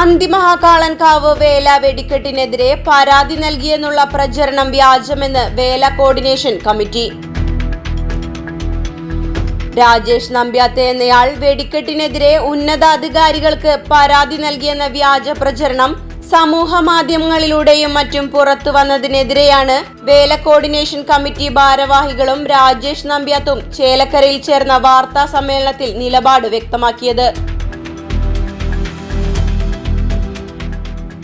Anthimahakalankavu വേല വെടിക്കെട്ടിനെതിരെ പരാതി നൽകിയെന്നുള്ള പ്രചരണം വ്യാജമെന്ന് വേല കോർഡിനേഷൻ കമ്മിറ്റി. രാജേഷ് നമ്പ്യാത്തെ എന്നയാൾ വെടിക്കെട്ടിനെതിരെ ഉന്നതാധികാരികൾക്ക് പരാതി നൽകിയെന്ന വ്യാജ പ്രചരണം സമൂഹ മാധ്യമങ്ങളിലൂടെയും മറ്റും പുറത്തു വന്നതിനെതിരെയാണ് വേല കോർഡിനേഷൻ കമ്മിറ്റി ഭാരവാഹികളും രാജേഷ് നമ്പ്യാത്തും ചേലക്കരയിൽ ചേർന്ന വാർത്താ സമ്മേളനത്തിൽ നിലപാട് വ്യക്തമാക്കിയത്.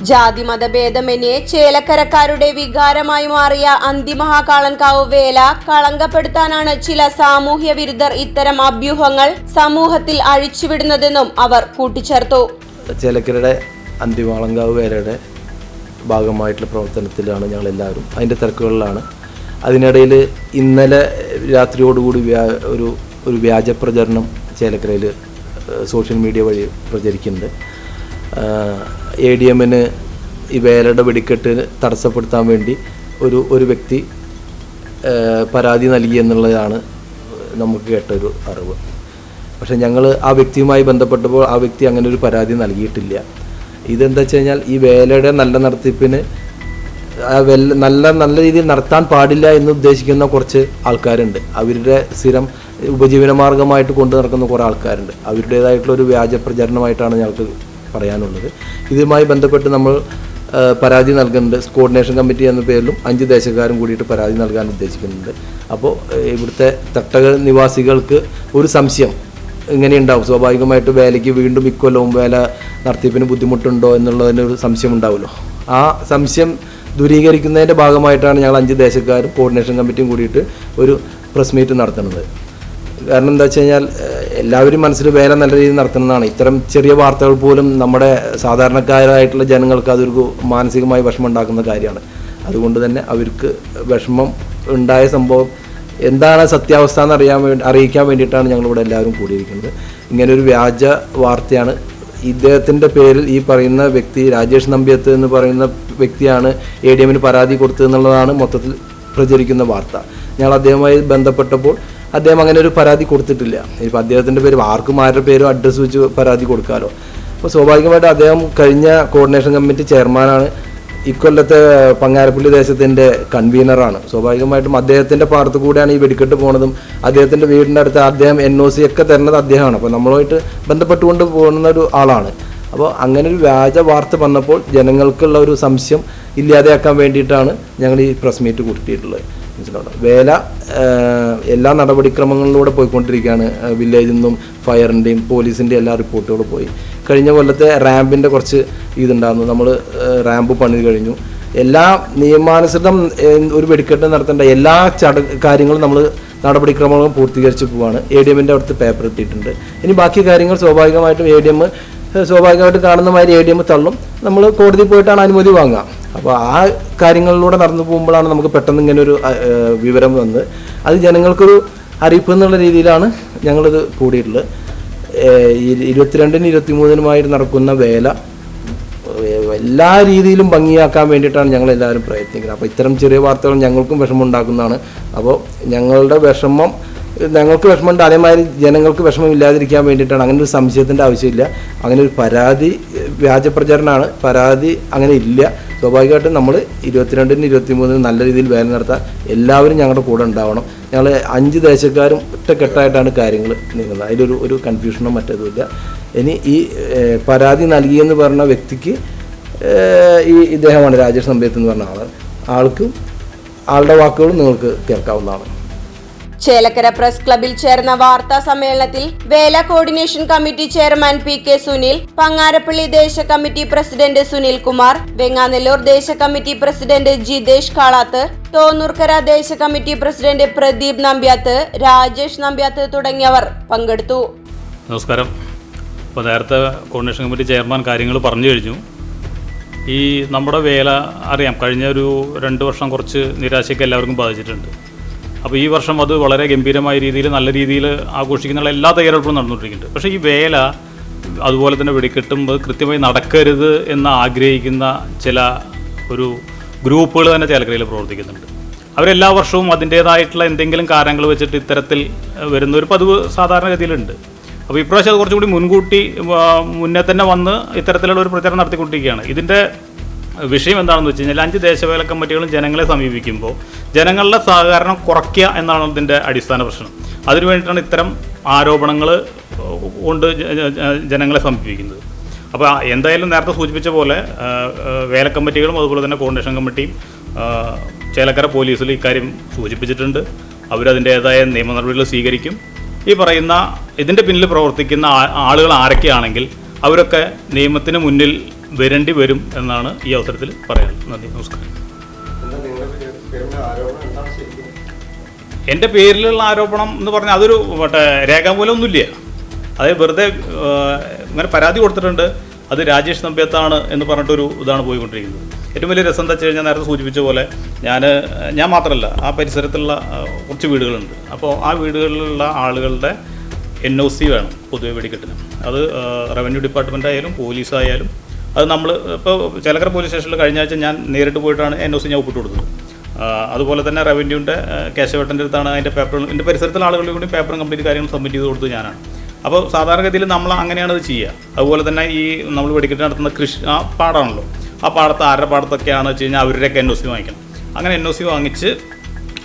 ജാതിമത ഭേദമന്യേ ചേലക്കരക്കാരുടെ വികാരമായി മാറിയ അന്തിമഹാകാളൻകാവ് വേല കളങ്കപ്പെടുത്താനാണ് ചില സാമൂഹ്യ വിരുദ്ധർ ഇത്തരം അഭ്യൂഹങ്ങൾ സമൂഹത്തിൽ അഴിച്ചുവിടുന്നതെന്നും അവർ കൂട്ടിച്ചേർത്തു. ചേലക്കരയുടെ അന്തിമഹാളങ്കാവ് വേലയുടെ ഭാഗമായിട്ടുള്ള പ്രവർത്തനത്തിലാണ് ഞങ്ങൾ എല്ലാവരും അതിന്റെ തിരക്കുകളിലാണ്. അതിനിടയിൽ ഇന്നലെ രാത്രിയോടുകൂടി ഒരു ഒരു വ്യാജ പ്രചരണം ചേലക്കരയിൽ സോഷ്യൽ മീഡിയ വഴി പ്രചരിക്കുന്നുണ്ട്. എ ഡി എമ്മിന് ഈ വേലയുടെ വെടിക്കെട്ട് തടസ്സപ്പെടുത്താൻ വേണ്ടി ഒരു ഒരു വ്യക്തി പരാതി നൽകി എന്നുള്ളതാണ് നമുക്ക് കേട്ടൊരു അറിവ്. പക്ഷേ ഞങ്ങൾ ആ വ്യക്തിയുമായി ബന്ധപ്പെട്ടപ്പോൾ ആ വ്യക്തി അങ്ങനെ ഒരു പരാതി നൽകിയിട്ടില്ല. ഇതെന്താ വെച്ച് കഴിഞ്ഞാൽ ഈ വേലയുടെ നല്ല നടത്തിപ്പിന് നല്ല നല്ല രീതിയിൽ നടത്താൻ പാടില്ല എന്ന് ഉദ്ദേശിക്കുന്ന കുറച്ച് ആൾക്കാരുണ്ട്. അവരുടെ സ്ഥിരം ഉപജീവന മാർഗമായിട്ട് കൊണ്ടു നടക്കുന്ന കുറേ ആൾക്കാരുണ്ട്. അവരുടേതായിട്ടുള്ള ഒരു വ്യാജ പ്രചരണമായിട്ടാണ് ഞങ്ങൾക്ക് പറയാനുള്ളത്. ഇതുമായി ബന്ധപ്പെട്ട് നമ്മൾ പരാതി നൽകുന്നുണ്ട്. കോർഡിനേഷൻ കമ്മിറ്റി എന്ന പേരിലും അഞ്ച് ദേശക്കാരും കൂടിയിട്ട് പരാതി നൽകാൻ ഉദ്ദേശിക്കുന്നുണ്ട്. അപ്പോൾ ഇവിടുത്തെ തട്ടക നിവാസികൾക്ക് ഒരു സംശയം ഇങ്ങനെ ഉണ്ടാവും സ്വാഭാവികമായിട്ട് വേലയ്ക്ക് വീണ്ടും ഇക്കൊല്ലവും വേല നടത്തിപ്പിന് ബുദ്ധിമുട്ടുണ്ടോ എന്നുള്ളതിന് ഒരു സംശയം ഉണ്ടാവുമല്ലോ. ആ സംശയം ദൂരീകരിക്കുന്നതിന്റെ ഭാഗമായിട്ടാണ് ഞങ്ങൾ അഞ്ച് ദേശക്കാരും കോർഡിനേഷൻ കമ്മിറ്റിയും കൂടിയിട്ട് ഒരു പ്രസ് മീറ്റ് നടത്തുന്നത്. കാരണം എന്താ വെച്ച് കഴിഞ്ഞാൽ എല്ലാവരും മനസ്സിൽ വേല നല്ല രീതിയിൽ നടത്തുന്നതാണ്. ഇത്തരം ചെറിയ വാർത്തകൾ പോലും നമ്മുടെ സാധാരണക്കാരായിട്ടുള്ള ജനങ്ങൾക്ക് അതൊരു മാനസികമായി വിഷമം ഉണ്ടാക്കുന്ന കാര്യമാണ്. അതുകൊണ്ട് തന്നെ അവർക്ക് വിഷമം ഉണ്ടായ സംഭവം എന്താണ് സത്യാവസ്ഥ എന്ന് അറിയാൻ വേണ്ടി അറിയിക്കാൻ വേണ്ടിയിട്ടാണ് ഞങ്ങളിവിടെ എല്ലാവരും കൂടിയിരിക്കുന്നത്. ഇങ്ങനെ ഒരു വ്യാജ വാർത്തയാണ്. ഇദ്ദേഹത്തിന്റെ പേരിൽ ഈ പറയുന്ന വ്യക്തി രാജേഷ് നമ്പ്യത്ത് എന്ന് പറയുന്ന വ്യക്തിയാണ് എ ഡി എമ്മിന് പരാതി കൊടുത്തതെന്നുള്ളതാണ് മൊത്തത്തിൽ പ്രചരിക്കുന്ന വാർത്ത. ഞങ്ങൾ അദ്ദേഹവുമായി ബന്ധപ്പെട്ടപ്പോൾ അദ്ദേഹം അങ്ങനെ ഒരു പരാതി കൊടുത്തിട്ടില്ല. ഇപ്പം അദ്ദേഹത്തിന്റെ പേര് ആർക്കും ആരുടെ പേരോ അഡ്രസ്സ് വെച്ച് പരാതി കൊടുക്കാമല്ലോ അപ്പോൾ സ്വാഭാവികമായിട്ട് അദ്ദേഹം കഴിഞ്ഞ കോർഡിനേഷൻ കമ്മിറ്റി ചെയർമാനാണ് ഇക്കൊല്ലത്തെ പങ്ങാരപ്പള്ളി ദേശത്തിന്റെ കൺവീനറാണ് സ്വാഭാവികമായിട്ടും അദ്ദേഹത്തിന്റെ പാടത്ത് കൂടെയാണ് ഈ വെടിക്കെട്ട് പോണതും. അദ്ദേഹത്തിന്റെ വീടിന്റെ അടുത്ത് അദ്ദേഹം എൻ ഒ സി ഒക്കെ തരുന്നത് അദ്ദേഹമാണ്. അപ്പോൾ നമ്മളുമായിട്ട് ബന്ധപ്പെട്ടുകൊണ്ട് പോകുന്ന ഒരു ആളാണ്. അപ്പോൾ അങ്ങനെ ഒരു വ്യാജ വാർത്ത വന്നപ്പോൾ ജനങ്ങൾക്കുള്ള ഒരു സംശയം ഇല്ലാതെയാക്കാൻ വേണ്ടിയിട്ടാണ് ഞങ്ങൾ ഈ പ്രസ് മീറ്റ് കൂട്ടിയിട്ടുള്ളത്. മനസ്സിലാവുണ്ടോ വേല എല്ലാ നടപടിക്രമങ്ങളിലൂടെ പോയിക്കൊണ്ടിരിക്കുകയാണ്. വില്ലേജിൽ നിന്നും ഫയറിന്റെയും പോലീസിന്റെയും എല്ലാ റിപ്പോർട്ടുകളും പോയി. കഴിഞ്ഞ കൊല്ലത്തെ റാമ്പിന്റെ കുറച്ച് ഇതുണ്ടായിരുന്നു. നമ്മൾ റാമ്പ് പണി കഴിഞ്ഞു. എല്ലാ നിയമാനുസൃതം ഒരു വെടിക്കെട്ട് നടത്തേണ്ട എല്ലാ ചട കാര്യങ്ങളും നമ്മൾ നടപടിക്രമങ്ങളും പൂർത്തീകരിച്ച് പോവാണ്. എ ഡി എമ്മിന്റെ അടുത്ത് പേപ്പർ ഇട്ടിട്ടുണ്ട്. ഇനി ബാക്കി കാര്യങ്ങൾ സ്വാഭാവികമായിട്ടും എ ഡി എം സ്വാഭാവികമായിട്ട് കാണുന്ന മാതിരി എ ഡി എം തള്ളും. നമ്മൾ കോടതി പോയിട്ടാണ് അനുമതി വാങ്ങുക. അപ്പോൾ ആ കാര്യങ്ങളിലൂടെ നടന്നു പോകുമ്പോഴാണ് നമുക്ക് പെട്ടെന്ന് ഇങ്ങനെ ഒരു വിവരം വന്ന് അത് ജനങ്ങൾക്കൊരു അറിയിപ്പ് എന്നുള്ള രീതിയിലാണ് ഞങ്ങളിത് കൂടിയിട്ടുള്ളത്. ഇരുപത്തിരണ്ടിനും ഇരുപത്തിമൂന്നിനുമായിട്ട് നടക്കുന്ന വേല എല്ലാ രീതിയിലും ഭംഗിയാക്കാൻ വേണ്ടിയിട്ടാണ് ഞങ്ങൾ എല്ലാവരും പ്രയത്നിക്കുന്നത്. അപ്പോൾ ഇത്തരം ചെറിയ വാർത്തകൾ ഞങ്ങൾക്കും വിഷമം ഉണ്ടാക്കുന്നതാണ് അപ്പോൾ ഞങ്ങളുടെ വിഷമം ഞങ്ങൾക്ക് വിഷമമുണ്ട്. അതേമാതിരി ജനങ്ങൾക്ക് വിഷമമില്ലാതിരിക്കാൻ വേണ്ടിയിട്ടാണ്. അങ്ങനെ ഒരു സംശയത്തിന്റെ ആവശ്യമില്ല. അങ്ങനെ ഒരു പരാതി വ്യാജ പ്രചരണമാണ്. പരാതി അങ്ങനെ ഇല്ല. സ്വാഭാവികമായിട്ടും നമ്മൾ ഇരുപത്തിരണ്ടിന് ഇരുപത്തിമൂന്നിന് നല്ല രീതിയിൽ വേല നടത്താൻ എല്ലാവരും ഞങ്ങളുടെ കൂടെ ഉണ്ടാവണം. ഞങ്ങൾ അഞ്ച് ദേശക്കാരും ഒറ്റക്കെട്ടായിട്ടാണ് കാര്യങ്ങൾ നീങ്ങുന്നത്. അതിലൊരു ഒരു കൺഫ്യൂഷനോ മറ്റേതുമില്ല ഇനി ഈ പരാതി നൽകിയെന്ന് പറഞ്ഞ വ്യക്തിക്ക് ഈ ഇദ്ദേഹമാണ് രാജേഷ് നമ്പേത്ത് എന്ന് പറഞ്ഞ ആൾ ആൾക്കും ആളുടെ വാക്കുകളും നിങ്ങൾക്ക് കേൾക്കാവുന്നതാണ്. ചേലക്കര പ്രസ് ക്ലബിൽ ചേർന്ന വാർത്താ സമ്മേളനത്തിൽ വേല coordination committee chairman P K Sunil Pangarappally ദേശ കമ്മിറ്റി പ്രസിഡന്റ് സുനിൽ കുമാർ വെങ്ങാനെല്ലൂർ ദേശ കമ്മിറ്റി പ്രസിഡന്റ് ജിതേഷ് കാളാത്ത് തോന്നൂർക്കര ദേശ കമ്മിറ്റി പ്രസിഡന്റ് പ്രദീപ് നമ്പ്യാത്ത് രാജേഷ് നമ്പ്യാത്ത് തുടങ്ങിയവർ പങ്കെടുത്തു. നമസ്കാരം. ഇപ്പോൾ നേരത്തെ കോർഡിനേഷൻ കമ്മിറ്റി ചെയർമാൻ കാര്യങ്ങൾ പറഞ്ഞു കഴിഞ്ഞു. ഈ നമ്മുടെ വേല അറിയാം. കഴിഞ്ഞ ഒരു രണ്ട് വർഷം കുറച്ച് നിരാശയ്ക്ക് എല്ലാവർക്കും ബാധിച്ചിട്ടുണ്ട്. അപ്പോൾ ഈ വർഷം അത് വളരെ ഗംഭീരമായ രീതിയിൽ നല്ല രീതിയിൽ ആഘോഷിക്കുന്ന എല്ലാ തയ്യാറെടുപ്പും നടന്നുകൊണ്ടിരിക്കുന്നുണ്ട്. പക്ഷേ ഈ വേല അതുപോലെ തന്നെ വെടിക്കെട്ടും കൃത്യമായി നടക്കരുത് എന്ന് ആഗ്രഹിക്കുന്ന ചില ഒരു ഗ്രൂപ്പുകൾ തന്നെ ചേലക്കരയിൽ പ്രവർത്തിക്കുന്നുണ്ട്. അവരെല്ലാ വർഷവും അതിന്റേതായിട്ടുള്ള എന്തെങ്കിലും കാരണങ്ങൾ വെച്ചിട്ട് ഇത്തരത്തിൽ വരുന്ന ഒരു പതിവ് സാധാരണഗതിയിലുണ്ട്. അപ്പോൾ ഇപ്രാവശ്യം അത് കുറച്ചുകൂടി മുൻകൂട്ടി മുന്നേ തന്നെ വന്ന് ഇത്തരത്തിലുള്ള ഒരു പ്രചാരം നടത്തിക്കൊണ്ടിരിക്കുകയാണ്. ഇതിന്റെ വിഷയം എന്താണെന്ന് വെച്ച് കഴിഞ്ഞാൽ അഞ്ച് ദേശവേല കമ്മിറ്റികളും ജനങ്ങളെ സമീപിക്കുമ്പോൾ ജനങ്ങളുടെ സഹകരണം കുറയ്ക്കുക എന്നാണ് ഇതിന്റെ അടിസ്ഥാന പ്രശ്നം. അതിനു വേണ്ടിയിട്ടാണ് ഇത്തരം ആരോപണങ്ങൾ കൊണ്ട് ജനങ്ങളെ സമീപിക്കുന്നത്. അപ്പോൾ എന്തായാലും നേരത്തെ സൂചിപ്പിച്ച പോലെ വേല കമ്മിറ്റികളും അതുപോലെ തന്നെ കോർഡിനേഷൻ കമ്മിറ്റിയും ചേലക്കര പോലീസിൽ ഇക്കാര്യം സൂചിപ്പിച്ചിട്ടുണ്ട്. അവരതിന്റേതായ നിയമ നടപടികൾ സ്വീകരിക്കും. ഈ പറയുന്ന ഇതിന്റെ പിന്നിൽ പ്രവർത്തിക്കുന്ന ആളുകൾ ആരൊക്കെയാണെങ്കിൽ അവരൊക്കെ നിയമത്തിന് മുന്നിൽ വരേണ്ടി വരും എന്നാണ് ഈ അവസരത്തിൽ പറയാൻ. നന്ദി നമസ്കാരം. എന്റെ പേരിലുള്ള ആരോപണം എന്ന് പറഞ്ഞാൽ അതൊരു മറ്റേ രേഖാമൂലമൊന്നുമില്ല. അതായത് വെറുതെ ഇങ്ങനെ പരാതി കൊടുത്തിട്ടുണ്ട്. അത് രാജേഷ് നമ്പ്യത്താണ് എന്ന് പറഞ്ഞിട്ടൊരു ഇതാണ് പോയിക്കൊണ്ടിരിക്കുന്നത്. ഏറ്റവും വലിയ രസം എന്താ വെച്ച് കഴിഞ്ഞാൽ നേരത്തെ സൂചിപ്പിച്ച പോലെ ഞാൻ ഞാൻ മാത്രമല്ല ആ പരിസരത്തുള്ള കുറച്ച് വീടുകളുണ്ട്. അപ്പോൾ ആ വീടുകളിലുള്ള ആളുകളുടെ എൻ ഒ സി വേണം പൊതുവെ വെടിക്കെട്ടിന്. അത് റവന്യൂ ഡിപ്പാർട്ട്മെന്റ് ആയാലും പോലീസ് ആയാലും അത് നമ്മൾ ഇപ്പോൾ ചിലക്കര പോലീസ് സ്റ്റേഷനിൽ കഴിഞ്ഞ ആഴ്ച ഞാൻ നേരിട്ട് പോയിട്ടാണ് എൻ ഒ സി ഞാൻ ഒപ്പിട്ട് കൊടുത്തത് അതുപോലെ തന്നെ റവന്യൂന്റെ കേശവേട്ടന്റെ അടുത്താണ് അതിന്റെ പേപ്പറുകൾ എന്റെ പരിസരത്തുള്ള ആളുകളുടെ കൂടി പേപ്പറും കംപ്ലീറ്റ് കാര്യങ്ങൾ സബ്മിറ്റ് ചെയ്ത് കൊടുത്തത് ഞാനാണ്. അപ്പോൾ സാധാരണഗതിയിൽ നമ്മൾ അങ്ങനെയാണ് അത് ചെയ്യുക അതുപോലെ തന്നെ ഈ നമ്മൾ വെടിക്കെട്ട് നടത്തുന്ന കൃഷി ആ പാടാണല്ലോ. ആ പാടത്ത് ആരുടെ പാടത്തൊക്കെയാണെന്ന് വെച്ച് കഴിഞ്ഞാൽ അവരുടെയൊക്കെ എൻ ഒ സി വാങ്ങിക്കണം. അങ്ങനെ എൻ ഒ സി വാങ്ങിച്ച്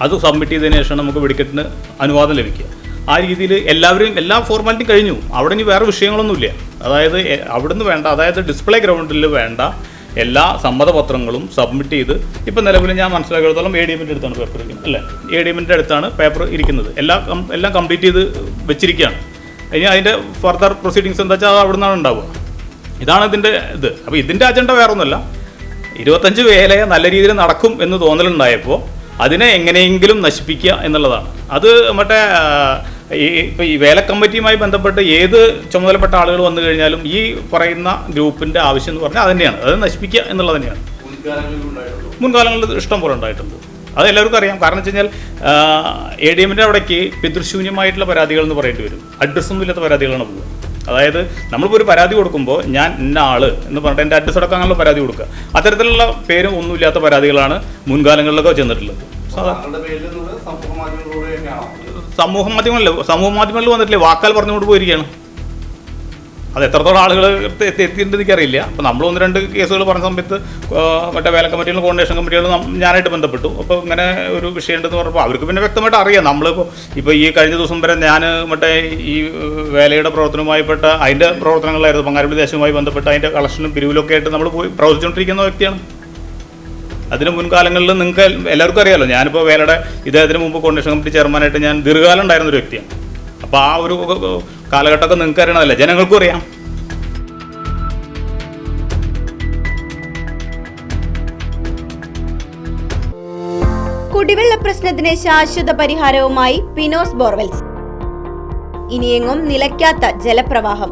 അത് സബ്മിറ്റ് ചെയ്തതിന് ശേഷം നമുക്ക് വെടിക്കെട്ടിന് അനുവാദം ലഭിക്കുക. ആ രീതിയിൽ എല്ലാവരും എല്ലാ ഫോർമാലിറ്റി കഴിഞ്ഞു. അവിടെ ഇനി വേറെ വിഷയങ്ങളൊന്നുമില്ല. അതായത് അവിടുന്ന് വേണ്ട അതായത് ഡിസ്പ്ലേ ഗ്രൗണ്ടിൽ വേണ്ട എല്ലാ സമ്മതപത്രങ്ങളും സബ്മിറ്റ് ചെയ്ത് ഇപ്പം നിലവിൽ ഞാൻ മനസ്സിലാക്കിയിടത്തോളം എ ഡി എമ്മിന്റെ അടുത്താണ് പേപ്പർ ഇരിക്കുന്നത് അല്ലേ? എ ഡി എമ്മിന്റെ അടുത്താണ് പേപ്പർ ഇരിക്കുന്നത്. എല്ലാം എല്ലാം കംപ്ലീറ്റ് ചെയ്ത് വെച്ചിരിക്കുകയാണ്. ഇനി അതിന്റെ ഫർദർ പ്രൊസീഡിങ്സ് എന്താ വെച്ചാൽ അവിടെ നിന്നാണ് ഉണ്ടാവുക. ഇതാണ് ഇതിന്റെ ഇത്. അപ്പോൾ ഇതിന്റെ അജണ്ട വേറെ ഒന്നുമല്ല ഇരുപത്തഞ്ച് വേല നല്ല രീതിയിൽ നടക്കും എന്ന് തോന്നലുണ്ടായപ്പോൾ അതിനെ എങ്ങനെയെങ്കിലും നശിപ്പിക്കുക എന്നുള്ളതാണ്. അത് മറ്റേ ഈ ഈ വേലക്കമ്മിറ്റിയുമായി ബന്ധപ്പെട്ട് ഏത് ചുമതലപ്പെട്ട ആളുകൾ വന്നു കഴിഞ്ഞാലും ഈ പറയുന്ന ഗ്രൂപ്പിന്റെ ആവശ്യം എന്ന് പറഞ്ഞാൽ അതുതന്നെയാണ് അത് നശിപ്പിക്കുക എന്നുള്ളത് തന്നെയാണ്. മുൻകാലങ്ങളിൽ ഇഷ്ടം പോലെ ഉണ്ടായിട്ടുണ്ട്. അത് എല്ലാവർക്കും അറിയാം. കാരണം വെച്ച് കഴിഞ്ഞാൽ എ ഡി എമ്മിന്റെ അവിടേക്ക് പിതൃശൂന്യമായിട്ടുള്ള പരാതികൾ എന്ന് പറയേണ്ടി വരും. അഡ്രസ്സൊന്നും ഇല്ലാത്ത പരാതികളാണ് പോകുക. അതായത് നമ്മളിപ്പോൾ ഒരു പരാതി കൊടുക്കുമ്പോൾ ഞാൻ ഇന്ന ആൾ എന്ന് പറഞ്ഞിട്ട് എന്റെ അഡ്രസ് അടക്കമുള്ള പരാതി കൊടുക്കുക. അത്തരത്തിലുള്ള പേരും ഒന്നുമില്ലാത്ത പരാതികളാണ് മുൻകാലങ്ങളിലൊക്കെ ചെന്നിട്ടുള്ളത്. സമൂഹ മാധ്യമങ്ങളിൽ സമൂഹ മാധ്യമങ്ങളിൽ വന്നിട്ടില്ലേ? വാക്കാൽ പറഞ്ഞുകൊണ്ട് പോയിരിക്കുകയാണ് അത് എത്രത്തോളം ആളുകൾ എത്തിയിട്ടുണ്ട് എനിക്കറിയില്ല. അപ്പോൾ നമ്മൾ ഒന്ന് രണ്ട് കേസുകൾ പറഞ്ഞ സമയത്ത് മറ്റേ വേല കമ്മിറ്റികളും കോർഡിനേഷൻ കമ്മിറ്റികളും ഞാനായിട്ട് ബന്ധപ്പെട്ടു. അപ്പോൾ ഇങ്ങനെ ഒരു വിഷയം ഉണ്ടെന്ന് പറഞ്ഞപ്പോൾ അവർക്ക് പിന്നെ വ്യക്തമായിട്ട് അറിയാം. നമ്മളിപ്പോൾ ഇപ്പോൾ ഈ കഴിഞ്ഞ ദിവസം വരെ ഞാൻ മറ്റേ ഈ വേലയുടെ വേലയുടെ പ്രവർത്തനവുമായിപ്പെട്ട അതിന്റെ പ്രവർത്തനങ്ങളായിരുന്നു പങ്കാരപ്പള്ളി ദേശവുമായി ബന്ധപ്പെട്ട് അതിന്റെ കളക്ഷനും പിരിവിലൊക്കെ ആയിട്ട് നമ്മൾ പോയി പ്രവർത്തിച്ചുകൊണ്ടിരിക്കുന്ന വ്യക്തിയാണ്. അതിന് മുൻകാലങ്ങളിൽ നിങ്ങൾക്ക് എല്ലാവർക്കും അറിയാമല്ലോ ഞാനിപ്പോൾ വേലയുടെ ഇദ്ദേഹത്തിന് മുമ്പ് കോൺഗ്രസ് കമ്മിറ്റി ചെയർമാനായിട്ട് ഞാൻ ദീർഘകാലം ഉണ്ടായിരുന്ന ഒരു വ്യക്തിയാണ്. അപ്പോൾ ആ ഒരു കാലഘട്ടമൊക്കെ നിങ്ങൾക്ക് അറിയണമല്ല ജനങ്ങൾക്കും അറിയാം. കുടിവെള്ള പ്രശ്നത്തിന് ശാശ്വത പരിഹാരവുമായി പിനോസ് ബോർവെൽസ്. ഇനിയെങ്ങും നിലയ്ക്കാത്ത ജലപ്രവാഹം.